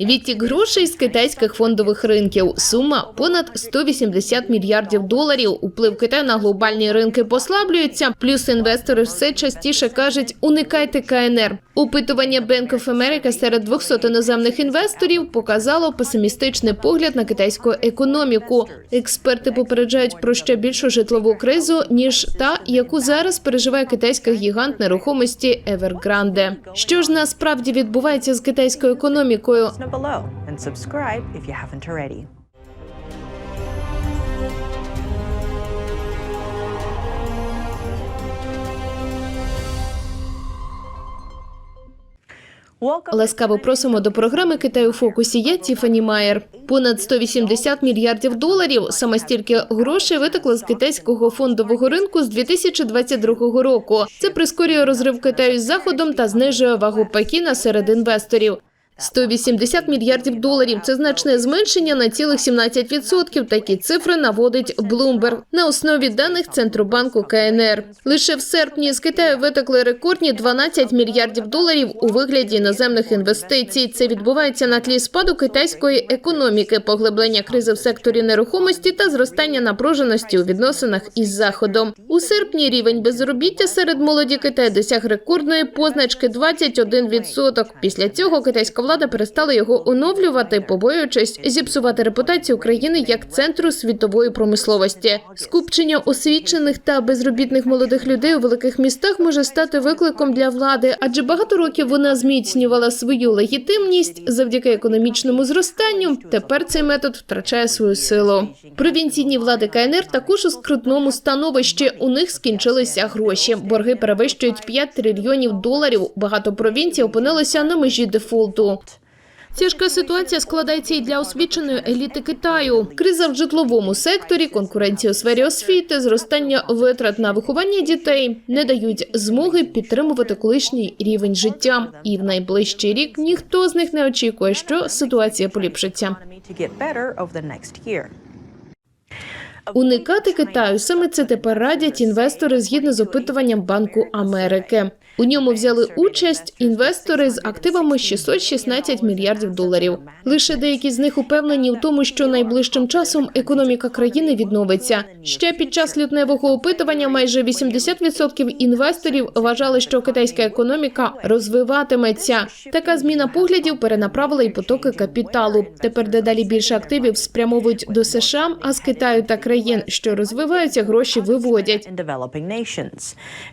Відтік грошей з китайських фондових ринків. Сума понад 180 мільярдів доларів. Уплив Китаю на глобальні ринки послаблюється. Плюс інвестори все частіше кажуть, уникайте КНР. Опитування Bank of America серед 200 іноземних інвесторів показало песимістичний погляд на китайську економіку. Експерти попереджають про ще більшу житлову кризу ніж та, яку зараз переживає китайська гігант нерухомості Evergrande. Що ж насправді відбувається з китайською економікою? Welcome Ласкаво просимо до програми Китай у фокусі. Я Тіфані Майер. Понад 180 мільярдів доларів. Саме стільки грошей витекло з китайського фондового ринку з 2022 року. Це прискорює розрив Китаю з заходом та знижує вагу Пекіна серед інвесторів. 180 мільярдів доларів це значне зменшення на цілих 17%. Такі цифри наводить Bloomberg на основі даних Центробанку КНР. Лише в серпні з Китаю витекли рекордні 12 мільярдів доларів у вигляді іноземних інвестицій. Це відбувається на тлі спаду китайської економіки, поглиблення кризи в секторі нерухомості та зростання напруженості у відносинах із заходом. У серпні рівень безробіття серед молоді Китаю досяг рекордної позначки 21%. Після цього китайська влада перестала його оновлювати, побоюючись зіпсувати репутацію України як центру світової промисловості. Скупчення освічених та безробітних молодих людей у великих містах може стати викликом для влади, адже багато років вона зміцнювала свою легітимність завдяки економічному зростанню. Тепер цей метод втрачає свою силу. Провінційні влади КНР також у скрутному становищі. У них скінчилися гроші. Борги перевищують 5 трильйонів доларів. Багато провінцій опинилися на межі дефолту. Тяжка ситуація складається і для освіченої еліти Китаю. Криза в житловому секторі, конкуренція у сфері освіти, зростання витрат на виховання дітей не дають змоги підтримувати колишній рівень життя. І в найближчий рік ніхто з них не очікує, що ситуація поліпшиться. Уникати Китаю саме це тепер радять інвестори згідно з опитуванням Банку Америки. У ньому взяли участь інвестори з активами 616 мільярдів доларів. Лише деякі з них упевнені в тому, що найближчим часом економіка країни відновиться. Ще під час лютневого опитування майже 80% інвесторів вважали, що китайська економіка розвиватиметься. Така зміна поглядів перенаправила і потоки капіталу. Тепер дедалі більше активів спрямовують до США, а з Китаю та країн, що розвиваються, гроші виводять.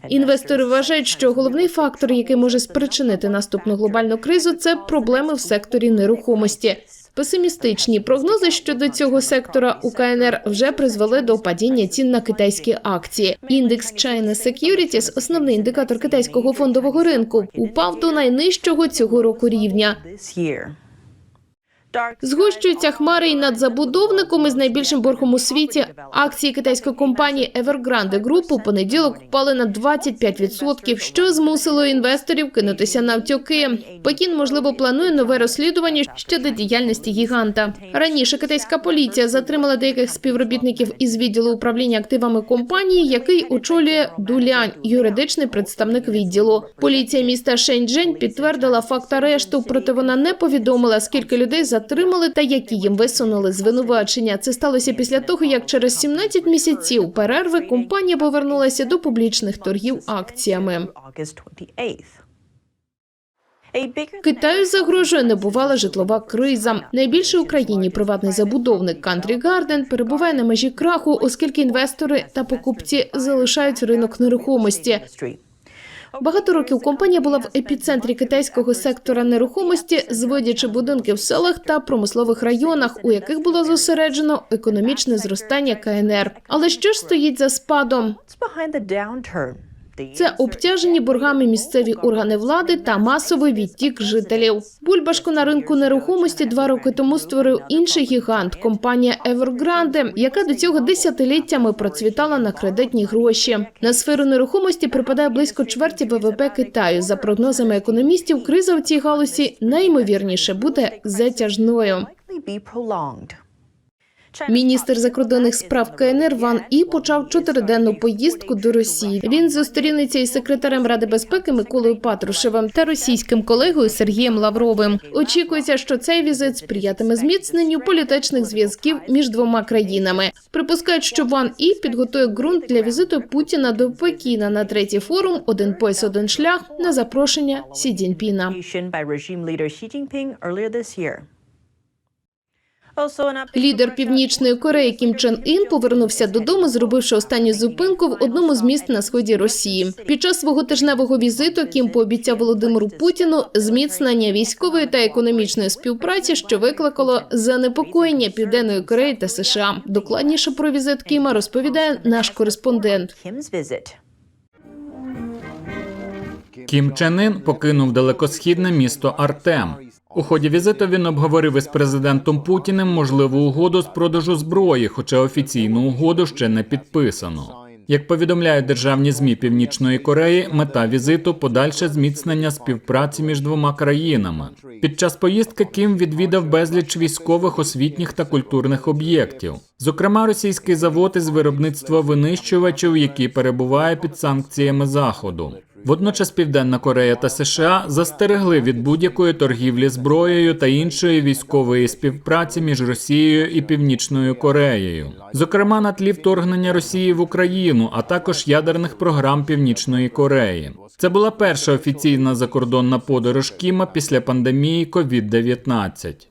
Інвестори вважають, що головний фактор, який може спричинити наступну глобальну кризу, це проблеми в секторі нерухомості. Песимістичні прогнози щодо цього сектора у КНР вже призвели до падіння цін на китайські акції. Індекс China Securities, основний індикатор китайського фондового ринку, упав до найнижчого цього року рівня. Згущуються хмари і над забудовником із найбільшим боргом у світі. Акції китайської компанії Evergrande Group у понеділок впали на 25%, що змусило інвесторів кинутися на втюки. Пекін, можливо, планує нове розслідування щодо діяльності гіганта. Раніше китайська поліція затримала деяких співробітників із відділу управління активами компанії, який очолює Дулянь, юридичний представник відділу. Поліція міста Шеньчжень підтвердила факт арешту, проте вона не повідомила, скільки людей затримали та які їм висунули звинувачення. Це сталося після того, як через 17 місяців перерви компанія повернулася до публічних торгів акціями. August 28th. A bigger Китаю загрожує небувала житлова криза. Найбільший в Україні приватний забудовник Country Garden перебуває на межі краху, оскільки інвестори та покупці залишають ринок нерухомості. Багато років компанія була в епіцентрі китайського сектора нерухомості, зводячи будинки в селах та промислових районах, у яких було зосереджено економічне зростання КНР. Але що ж стоїть за спадом? Це обтяжені боргами місцеві органи влади та масовий відтік жителів. Бульбашку на ринку нерухомості два роки тому створив інший гігант компанія Evergrande, яка до цього десятиліттями процвітала на кредитні гроші. На сферу нерухомості припадає близько чверті ВВП Китаю. За прогнозами економістів, криза в цій галузі найімовірніше буде затяжною. Міністр закордонних справ КНР Ван І почав чотириденну поїздку до Росії. Він зустрінеться із секретарем Ради безпеки Миколою Патрушевим та російським колегою Сергієм Лавровим. Очікується, що цей візит сприятиме зміцненню політичних зв'язків між двома країнами. Припускають, що Ван І підготує ґрунт для візиту Путіна до Пекіна на третій форум Один пояс, один шлях на запрошення Сі Цзіньпіна. Лідер. Північної Кореї Кім Чен Ін повернувся додому, зробивши останню зупинку в одному з міст на сході Росії. Під час свого тижневого візиту Кім пообіцяв Володимиру Путіну зміцнення військової та економічної співпраці, що викликало занепокоєння Південної Кореї та США. Докладніше про візит Кіма розповідає наш кореспондент. Кім Чен Ін покинув далекосхідне місто Артем. У ході візиту він обговорив із президентом Путіним можливу угоду з продажу зброї, хоча офіційну угоду ще не підписано. Як повідомляють державні змі Північної Кореї, мета візиту подальше зміцнення співпраці між двома країнами. Під час поїздки Кім відвідав безліч військових, освітніх та культурних об'єктів, зокрема російський завод із виробництва винищувачів, який перебуває під санкціями заходу. Водночас Південна Корея та США застерегли від будь-якої торгівлі зброєю та іншої військової співпраці між Росією і Північною Кореєю, зокрема на тлі вторгнення Росії в Україну, а також ядерних програм Північної Кореї. Це була перша офіційна закордонна подорож Кіма після пандемії COVID-19.